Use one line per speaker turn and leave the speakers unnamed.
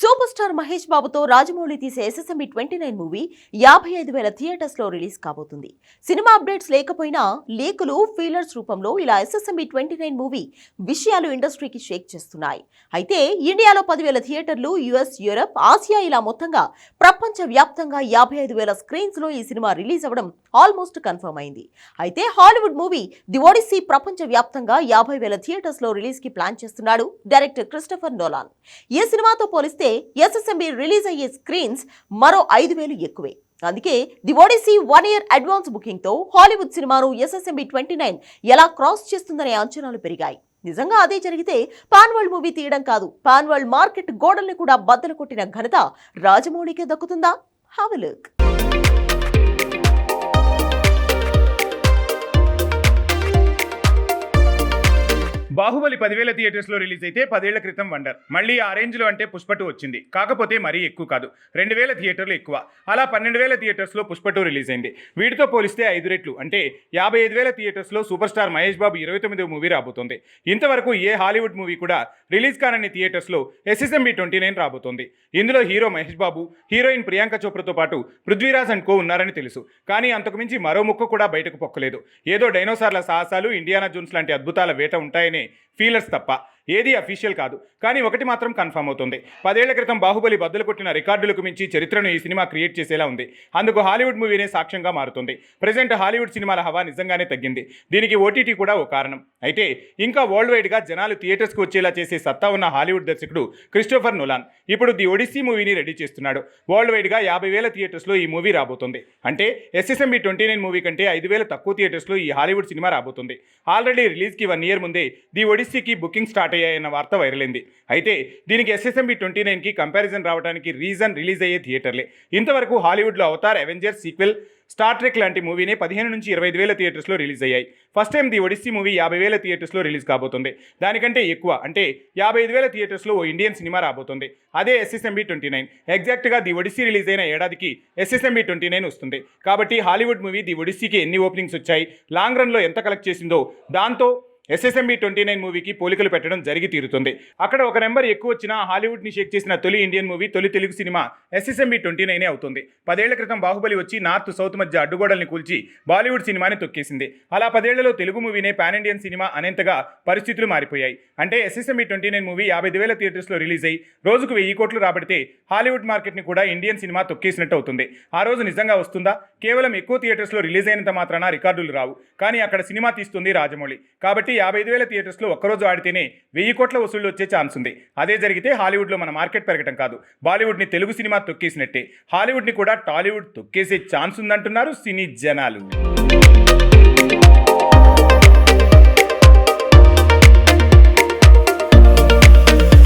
Super star Mahesh బాబుతో రాజమౌళి తీసే SSMB twenty nine movie యాభై ఐదు వేల థియేటర్స్లో రిలీజ్ కాబోతుంది. సినిమా అప్డేట్స్ లేకపోయినా లీకులు ఫీలర్స్ రూపంలో ఇలా ఎస్ఎస్ఎంబి ట్వంటీ నైన్ మూవీ విషయాలు ఇండస్ట్రీకి షేక్ చేస్తున్నాయి. అయితే ఇండియాలో పదివేల థియేటర్లు యుఎస్ యూరప్ ఆసియా ఇలా మొత్తంగా ప్రపంచ వ్యాప్తంగా యాభై ఐదు వేల స్క్రీన్స్లో ఈ సినిమా రిలీజ్ అవ్వడం ఆల్మోస్ట్ కన్ఫర్మ్ అయింది. అయితే హాలీవుడ్ మూవీ ది ఒడిసీ ప్రపంచ వ్యాప్తంగా యాభై వేల థియేటర్స్లో రిలీజ్కి ప్లాన్ చేస్తున్నాడు డైరెక్టర్ క్రిస్టఫర్ నోలాన్. ఈ సినిమాతో పోలిస్తే ఎస్ఎస్ఎంబి రిలీజ్ అయ్యే స్క్రీన్స్ మరో ఐదు వేలు ఎక్కువే. అందుకే the Odyssey one year advance బుకింగ్తో Hollywood సినిమాను ఎస్ఎస్ఎంబి ట్వంటీ నైన్ ఎలా క్రాస్ చేస్తుందనే అంచనాలు పెరిగాయి. నిజంగా అదే జరిగితే పాన్ వరల్డ్ మూవీ తీయడం కాదు పాన్ వరల్డ్ మార్కెట్ గోడల్ని కూడా బద్దలు కొట్టిన ఘనత రాజమౌళికే దక్కుతుందా? హావ్ లుక్
బాహుబలి పదివేల థియేటర్స్లో రిలీజ్ అయితే పదేళ్ళ క్రితం వండర్. మళ్ళీ ఆ రేంజ్లో అంటే పుష్ప టూ వచ్చింది. కాకపోతే మరీ ఎక్కువ కాదు. రెండు వేల థియేటర్లు ఎక్కువ. అలా పన్నెండు వేల థియేటర్స్లో పుష్ప టూ రిలీజ్ అయింది. వీటితో పోలిస్తే ఐదు రెట్లు. అంటే యాభై ఐదు వేల థియేటర్స్లో సూపర్ స్టార్ మహేష్ బాబు ఇరవై తొమ్మిదో మూవీ రాబోతోంది. ఇంతవరకు ఏ హాలీవుడ్ మూవీ కూడా రిలీజ్ కానని థియేటర్స్లో ఎస్ఎస్ఎంబి ట్వంటీ నైన్ రాబోతోంది. ఇందులో హీరో మహేష్ బాబు హీరోయిన్ ప్రియాంక చోప్రాతో పాటు పృథ్వీరాజ్ అండ్ కో ఉన్నారని తెలుసు. కానీ అంతకుమించి మరో ముక్క కూడా బయటకు పొక్కలేదు. ఏదో డైనోసార్ల సాహసాలు ఇండియానా జోన్స్ లాంటి అద్భుతాల వేట ఉంటాయనే ఫీలర్స్ తప్ప ఏది అఫీషియల్ కాదు. కానీ ఒకటి మాత్రం కన్ఫర్మ్ అవుతుంది. పదేళ్ళ క్రితం బాహుబలి బద్దలు కొట్టిన రికార్డులకు మించి చరిత్రను ఈ సినిమా క్రియేట్ చేసేలా ఉంది. అందుకు హాలీవుడ్ మూవీనే సాక్ష్యంగా మారుతుంది. ప్రజెంట్ హాలీవుడ్ సినిమాల హవా నిజంగానే తగ్గింది. దీనికి ఓటీటీ కూడా ఓ కారణం. అయితే ఇంకా వరల్డ్ వైడ్గా జనాలు థియేటర్స్కి వచ్చేలా చేసే సత్తా ఉన్న హాలీవుడ్ దర్శకుడు క్రిస్టోఫర్ నొలాన్ ఇప్పుడు ది ఒడిస్సీ మూవీని రెడీ చేస్తున్నాడు. వరల్డ్ వైడ్గా యాభై వేల థియేటర్స్లో ఈ మూవీ రాబోతుంది. అంటే ఎస్ఎస్ఎంబి ట్వంటీ నైన్ మూవీ కంటే ఐదు వేల తక్కువ థియేటర్స్లో ఈ హాలీవుడ్ సినిమా రాబోతుంది. ఆల్రెడీ రిలీజ్కి వన్ ఇయర్ ముందే ది ఒడిస్సీకి బుకింగ్ స్టార్ట్ అయ్యాయన్న వార్త వైరల్ అయింది అయితే దీనికి ఎస్ఎస్ఎంబి ట్వంటీ నైన్కి కంపారిజన్ రావడానికి రీజన్ రిలీజ్ అయ్యే థియేటర్లే. ఇంతవరకు హాలీవుడ్లో Avatar Avengers sequel Star Trek లాంటి మూవీనే పదిహేను నుంచి ఇరవై ఐదు వేల థియేటర్స్లో రిలీజ్ అయ్యాయి. First time the Odyssey movie యాభై వేల థియేటర్స్లో రిలీజ్ కాబోతుంది. దానికంటే ఎక్కువ అంటే యాభై ఐదు వేల థియేటర్స్లో ఓ ఇండియన్ సినిమా రాబోతుంది. అదే ఎస్ఎస్ఎంబి ట్వంటీ నైన్. ఎగ్జాక్ట్గా ది ఒడిస్సీ రిలీజ్ అయిన ఏడాదికి ఎస్ఎస్ఎంబి ట్వంటీ నైన్ వస్తుంది. కాబట్టి హాలీవుడ్ మూవీ ది ఒడిస్సీకి ఎన్ని ఓపెనింగ్స్ వచ్చాయి? లాంగ్ రన్లో ఎంత కలెక్ట్ చేసిందో దాంతో ఎస్ఎస్ఎంబి ట్వంటీ నైన్ మూవీకి పోలికలు పెట్టడం జరిగి తీరుతుంది. అక్కడ ఒక నెంబర్ ఎక్కువ వచ్చినా హాలీవుడ్ని షేక్ చేసిన తొలి ఇండియన్ మూవీ తొలి తెలుగు సినిమా ఎస్ఎస్ఎంబి ట్వంటీ నైనే అవుతుంది. పదేళ్ళ క్రితం బాహుబలి వచ్చి నార్త్ సౌత్ మధ్య అడ్డుగోడల్ని కూల్చి బాలీవుడ్ సినిమాని తొక్కేసింది. అలా పదేళ్ళలో తెలుగు మూవీనే పాన్ ఇండియన్ సినిమా అనేంతగా పరిస్థితులు మారిపోయాయి. అంటే ఎస్ఎస్ఎంబి ట్వంటీ నైన్ మూవీ యాభై వేల థియేటర్స్లో రిలీజ్ అయ్యి రోజుకు వెయ్యి కోట్లు రాబడితే హాలీవుడ్ మార్కెట్ని కూడా ఇండియన్ సినిమా తొక్కేసినట్టు అవుతుంది. ఆ రోజు నిజంగా వస్తుందా? కేవలం ఎక్కువ థియేటర్స్లో రిలీజ్ అయినంత మాత్రాన రికార్డులు రావు. కానీ అక్కడ సినిమా తీస్తుంది రాజమౌళి. కాబట్టి యాభై ఐదు వేల థియేటర్స్లో ఒక్కరోజు ఆడితేనే వెయ్యి కోట్ల వసూళ్ళు వచ్చే ఛాన్స్ ఉంది. అదే జరిగితే హాలీవుడ్లో మన మార్కెట్ పెరగటం కాదు. బాలీవుడ్ని తెలుగు సినిమా తొక్కేసినట్టే. హాలీవుడ్ని కూడా టాలీవుడ్ తొక్కేసే ఛాన్స్ ఉందంటున్నారు సినీ జనాలు.